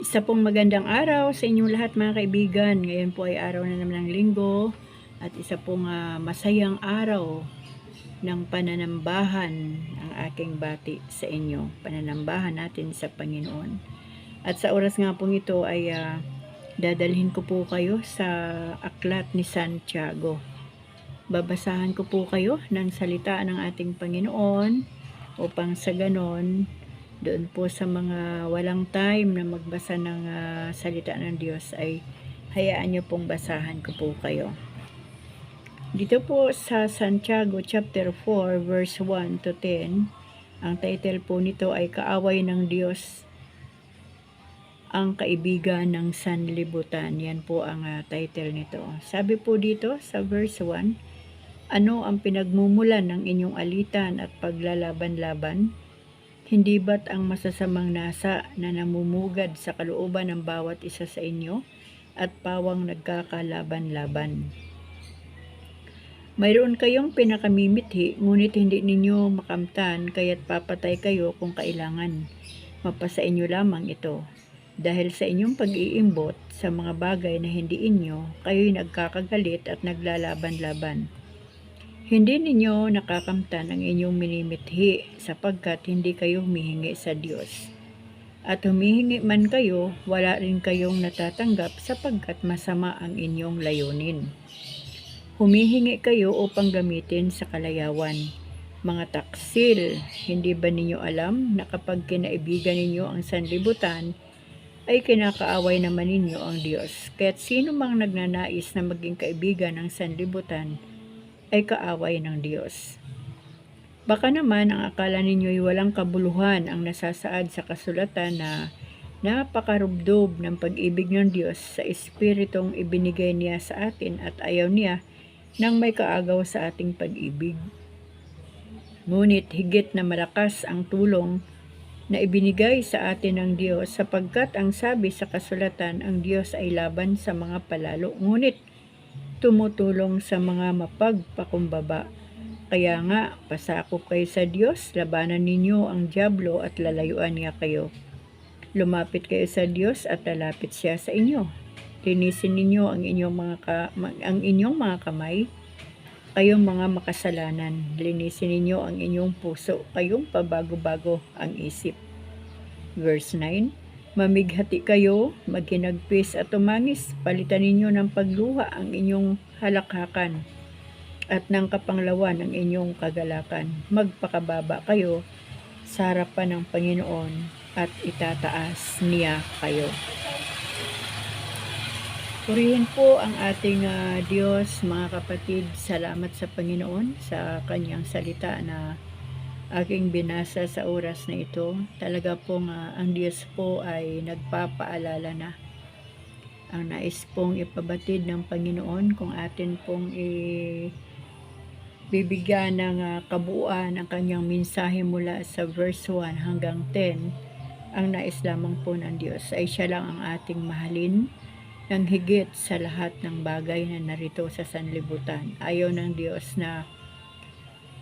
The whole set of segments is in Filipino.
Isa pong magandang araw sa inyong lahat mga kaibigan. Ngayon po ay araw na naman ng linggo at isa pong ah, masayang araw ng pananambahan ang aking bati sa inyo. Pananambahan natin sa Panginoon. At sa oras nga pong ito ay ah, dadalhin ko po kayo sa aklat ni Santiago. Babasahan ko po kayo ng salita ng ating Panginoon upang sa ganon doon po sa mga walang time na magbasa ng ah, salita ng Diyos ay hayaan nyo pong basahan ko po kayo. Dito po sa Santiago chapter 4 verse 1 to 10, ang title po nito ay Kaaway ng Diyos ang kaibigan ng sanlibutan. Yan po ang ah, title nito. Sabi po dito sa verse 1, Ano ang pinagmumulan ng inyong alitan at paglalaban-laban? Hindi ba't ang masasamang nasa na namumugad sa kalooban ng bawat isa sa inyo at pawang nagkakalaban-laban? Mayroon kayong pinakamimithi, ngunit hindi ninyo makamtan, kaya't papatay kayo kung kailangan. Mapasa inyo lamang ito. Dahil sa inyong pag-iimbot sa mga bagay na hindi inyo, kayo'y nagkakagalit at naglalaban-laban. Hindi ninyo nakakamtan ang inyong minimithi sapagkat hindi kayo humihingi sa Diyos. At humihingi man kayo, wala rin kayong natatanggap sapagkat masama ang inyong layunin. Humihingi kayo upang gamitin sa kalayawan. Mga taksil, hindi ba ninyo alam na kapag kinaibigan ninyo ang sanlibutan, ay kinakaaway naman ninyo ang Diyos. Kaya't sino mang nagnanais na maging kaibigan ng sanlibutan, ay kaaway ng Diyos. Baka naman ang akala ninyo'y walang kabuluhan ang nasasaad sa kasulatan na napakarubdob ng pag-ibig ng Diyos sa Espiritong ibinigay niya sa atin at ayaw niya nang may kaagaw sa ating pag-ibig. Ngunit higit na malakas ang tulong na ibinigay sa atin ng Diyos sapagkat ang sabi sa kasulatan ang Diyos ay laban sa mga palalo. Ngunit tumutulong sa mga mapagpakumbaba. Kaya nga, pasakop kayo sa Diyos, labanan ninyo ang Diablo at lalayuan niya kayo. Lumapit kayo sa Diyos at lalapit siya sa inyo. Linisin ninyo ang inyong mga, ka- ang inyong mga kamay, kayong mga makasalanan. Linisin ninyo ang inyong puso, kayong pabago-bago ang isip. Verse 9, Mamighati kayo, maghinagpis at tumangis, palitan ninyo ng pagluha ang inyong halakhakan at ng kapanglawan ang inyong kagalakan. Magpakababa kayo sa harapan ng Panginoon at itataas niya kayo. Purihin po ang ating ah, Diyos, mga kapatid. Salamat sa Panginoon sa kanyang salita na aking binasa sa oras na ito. Talaga pong ah, ang Diyos po ay nagpapaalala na ang nais pong ipabatid ng Panginoon kung atin pong i bibigyan ng ah, kabuuan ang kanyang mensahe mula sa verse 1 hanggang 10 ang nais lamang po ng Diyos ay siya lang ang ating mahalin ng higit sa lahat ng bagay na narito sa sanlibutan. Ayaw ng Diyos na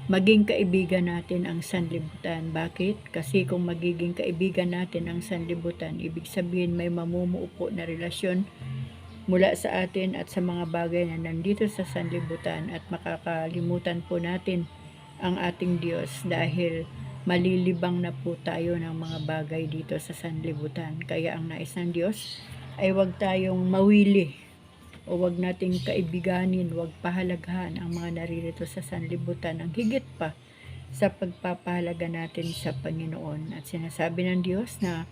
maging kaibigan natin ang sanlibutan. Bakit? Kasi kung magiging kaibigan natin ang sanlibutan, ibig sabihin may mamumuo na relasyon mula sa atin at sa mga bagay na nandito sa sanlibutan at makakalimutan po natin ang ating Diyos dahil malilibang na po tayo ng mga bagay dito sa sanlibutan. Kaya ang nais ng Diyos ay wag tayong mawili o wag nating kaibiganin, wag pahalagahan ang mga naririto sa sanlibutan ang higit pa sa pagpapahalaga natin sa Panginoon. At sinasabi ng Diyos na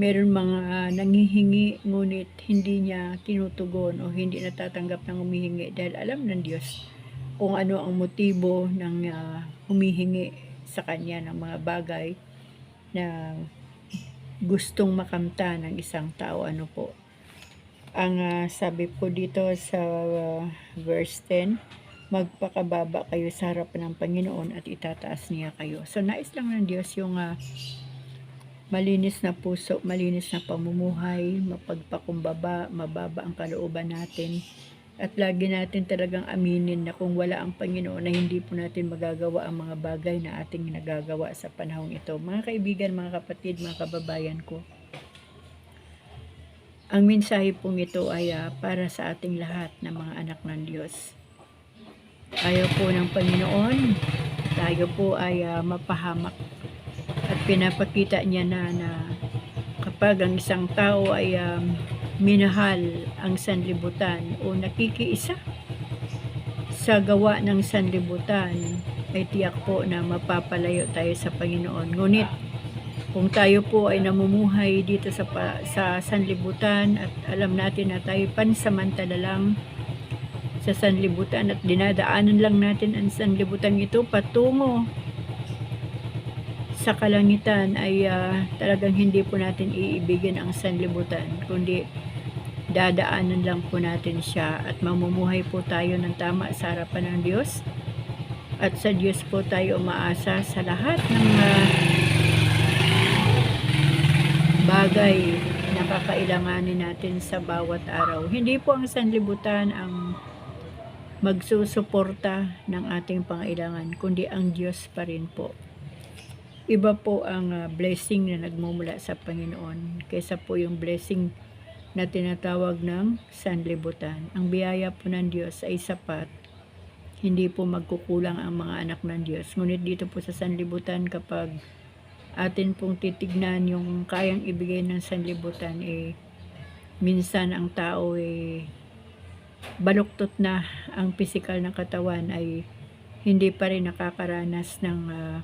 meron mga nangihingi ngunit hindi niya tinutugon o hindi natatanggap ng humihingi dahil alam ng Diyos kung ano ang motibo ng ah, humihingi sa kanya ng mga bagay na gustong makamta ng isang tao ano po ang ah, sabi po dito sa ah, verse 10 magpakababa kayo sa harap ng Panginoon at itataas niya kayo so nais lang ng Diyos yung ah, malinis na puso, malinis na pamumuhay, mapagpakumbaba, mababa ang kalooban natin. At lagi natin talagang aminin na kung wala ang Panginoon na hindi po natin magagawa ang mga bagay na ating nagagawa sa panahong ito. Mga kaibigan, mga kapatid, mga kababayan ko, Ang mensahe pong ito ay ah, para sa ating lahat na mga anak ng Diyos. Ayaw po ng Panginoon, tayo po ay ah, mapahamak. At pinapakita niya na na kapag ang isang tao ay um, minahal ang sanlibutan o nakikiisa sa gawa ng sanlibutan, ay tiyak po na mapapalayo tayo sa Panginoon. Ngunit, kung tayo po ay namumuhay dito sa, sa sanlibutan at alam natin na tayo pansamantala lang sa sanlibutan at dinadaanan lang natin ang sanlibutan ito patungo sa kalangitan ay ah, talagang hindi po natin iibigin ang sanlibutan kundi dadaanan lang po natin siya at mamumuhay po tayo ng tama sa harapan ng Diyos. At sa Diyos po tayo umaasa sa lahat ng ah, bagay na kakailanganin natin sa bawat araw. Hindi po ang sanlibutan ang magsusuporta ng ating pangailangan, kundi ang Diyos pa rin po. Iba po ang ah, blessing na nagmumula sa Panginoon kaysa po yung blessing na tinatawag ng sanlibutan. Ang biyaya po ng Diyos ay sapat. Hindi po magkukulang ang mga anak ng Diyos. Ngunit dito po sa sanlibutan kapag atin pong titignan yung kayang ibigay ng sanlibutan eh minsan ang tao eh baluktot na ang pisikal ng katawan ay hindi pa rin nakakaranas ng ah,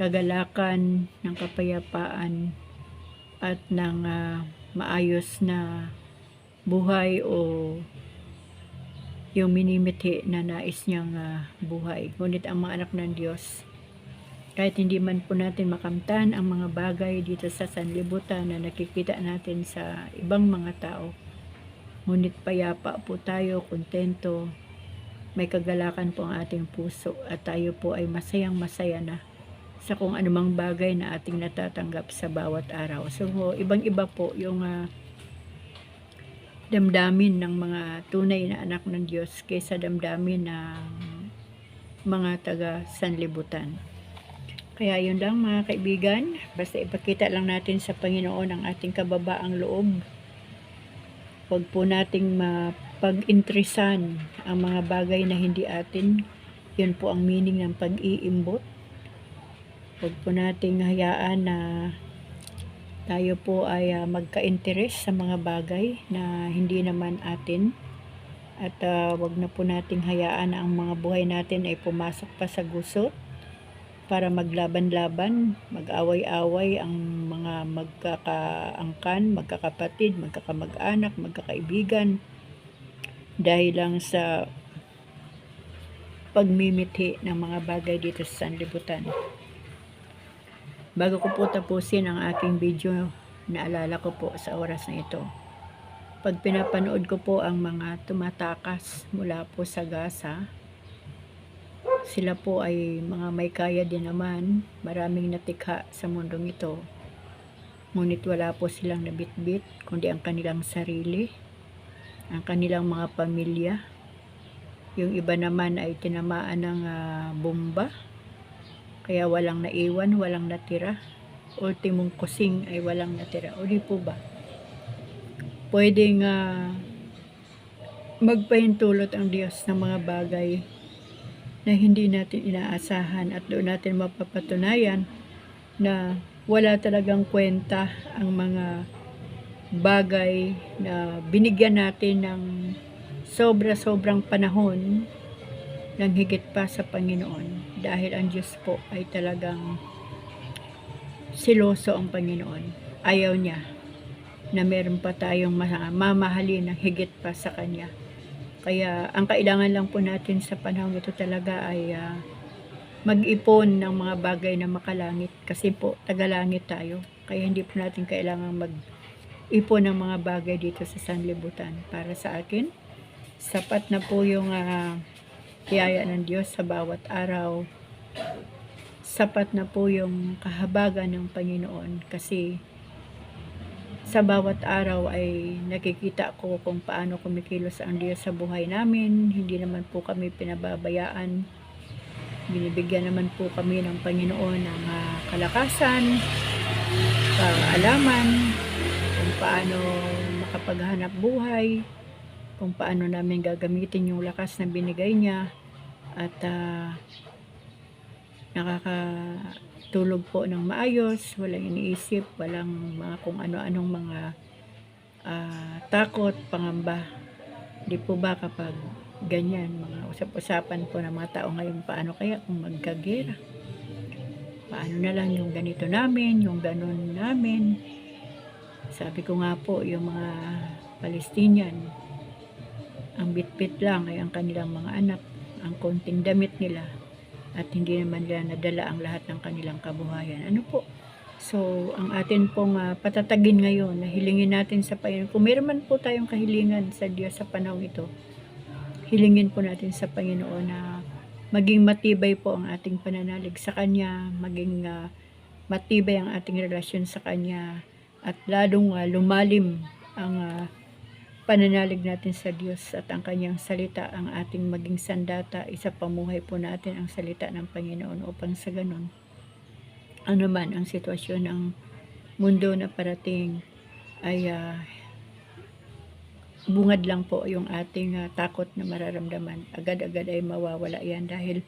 kagalakan, ng kapayapaan at ng ah, maayos na buhay o yung minimithi na nais niyang ah, buhay. Ngunit ang mga anak ng Diyos, kahit hindi man po natin makamtan ang mga bagay dito sa sanlibutan na nakikita natin sa ibang mga tao, ngunit payapa po tayo, kontento, may kagalakan po ang ating puso at tayo po ay masayang masaya na sa kung anumang bagay na ating natatanggap sa bawat araw. So, ibang-iba po yung ah, damdamin ng mga tunay na anak ng Diyos kaysa damdamin ng mga taga sanlibutan. Kaya yun lang mga kaibigan, basta ipakita lang natin sa Panginoon ang ating kababaang loob. Huwag po nating mapag-interesan ang mga bagay na hindi atin. Yun po ang meaning ng pag-iimbot. Huwag po nating hayaan na tayo po ay ah, magka-interest sa mga bagay na hindi naman atin. At ah, wag na po nating hayaan na ang mga buhay natin ay pumasok pa sa gusot para maglaban-laban, mag-away-away ang mga magkakaangkan, magkakapatid, magkakamag-anak, magkakaibigan dahil lang sa pagmimithi ng mga bagay dito sa sanlibutan. Bago ko po tapusin ang aking video, naalala ko po sa oras na ito. Pag pinapanood ko po ang mga tumatakas mula po sa Gaza, sila po ay mga may kaya din naman, maraming natikha sa mundong ito. Ngunit wala po silang nabitbit, kundi ang kanilang sarili, ang kanilang mga pamilya. Yung iba naman ay tinamaan ng ah, bomba, kaya walang naiwan, walang natira. Ultimong kusing ay walang natira. O di po ba? Pwedeng uh, magpahintulot ang Diyos ng mga bagay na hindi natin inaasahan at doon natin mapapatunayan na wala talagang kwenta ang mga bagay na binigyan natin ng sobra-sobrang panahon ng higit pa sa Panginoon dahil ang Diyos po ay talagang siloso ang Panginoon. Ayaw niya na meron pa tayong ma- mamahalin ng higit pa sa Kanya. Kaya ang kailangan lang po natin sa panahon ito talaga ay ah, mag-ipon ng mga bagay na makalangit kasi po tagalangit tayo. Kaya hindi po natin kailangan mag-ipon ng mga bagay dito sa sanlibutan. Para sa akin, sapat na po yung ah, biyaya ng Diyos sa bawat araw. Sapat na po yung kahabagan ng Panginoon kasi sa bawat araw ay nakikita ko kung paano kumikilos ang Diyos sa buhay namin. Hindi naman po kami pinababayaan. Binibigyan naman po kami ng Panginoon ng ah, kalakasan, kaalaman, kung paano makapaghanap buhay, kung paano namin gagamitin yung lakas na binigay niya at ah, nakakatulog po ng maayos, walang iniisip, walang mga kung ano-anong mga ah, takot, pangamba. Di po ba kapag ganyan, mga usap-usapan po ng mga tao ngayon, paano kaya kung magkagera? Paano na lang yung ganito namin, yung ganon namin. Sabi ko nga po, yung mga Palestinian, ang bitbit lang ay ang kanilang mga anak, ang konting damit nila, at hindi naman nila nadala ang lahat ng kanilang kabuhayan. Ano po? So, ang atin pong ah, patatagin ngayon, na hilingin natin sa Panginoon. Kung meron man po tayong kahilingan sa Diyos sa panahon ito, hilingin po natin sa Panginoon na maging matibay po ang ating pananalig sa Kanya, maging ah, matibay ang ating relasyon sa Kanya, at lalong ah, lumalim ang ah, pananalig natin sa Diyos at ang kanyang salita ang ating maging sandata, isa pamuhay po natin ang salita ng Panginoon upang sa ganon, ano man ang sitwasyon ng mundo na parating ay ah, bungad lang po yung ating ah, takot na mararamdaman. Agad-agad ay mawawala yan dahil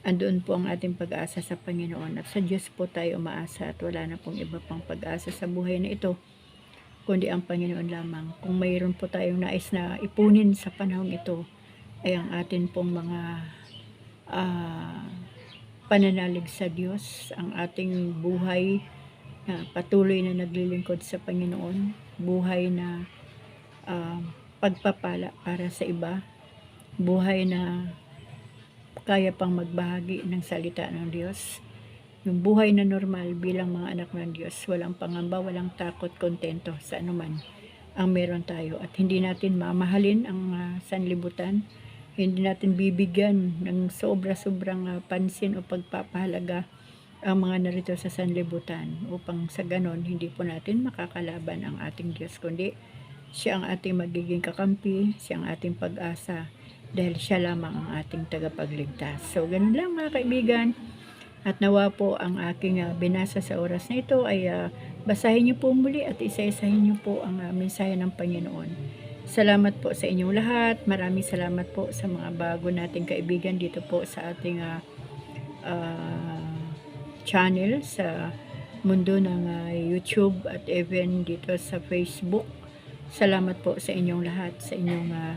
andun po ang ating pag-asa sa Panginoon at sa Diyos po tayo umaasa at wala na pong iba pang pag-asa sa buhay na ito kundi ang Panginoon lamang. Kung mayroon po tayong nais na ipunin sa panahon ito ay ang atin pong mga ah, pananalig sa Diyos, ang ating buhay na patuloy na naglilingkod sa Panginoon, buhay na ah, pagpapala para sa iba, buhay na kaya pang magbahagi ng salita ng Diyos. Yung buhay na normal bilang mga anak ng Diyos, walang pangamba, walang takot, kontento sa anuman ang meron tayo. At hindi natin mamahalin ang ah, sanlibutan, hindi natin bibigyan ng sobra-sobrang ah, pansin o pagpapahalaga ang mga narito sa sanlibutan upang sa ganon hindi po natin makakalaban ang ating Diyos kundi siya ang ating magiging kakampi, siya ang ating pag-asa dahil siya lamang ang ating tagapagligtas. So, ganun lang mga kaibigan. At nawa po ang aking ah, binasa sa oras na ito ay ah, basahin niyo po muli at isa-isahin niyo po ang ah, mensahe ng Panginoon. Salamat po sa inyong lahat. Maraming salamat po sa mga bago nating kaibigan dito po sa ating ah, ah, channel sa mundo ng ah, YouTube at even dito sa Facebook. Salamat po sa inyong lahat, sa inyong ah,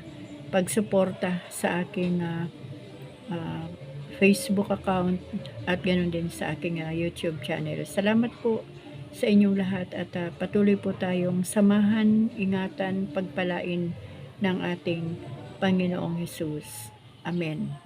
pagsuporta sa aking ah, ah, Facebook account at ganoon din sa aking ah, YouTube channel. Salamat po sa inyong lahat at ah, patuloy po tayong samahan, ingatan, pagpalain ng ating Panginoong Hesus. Amen.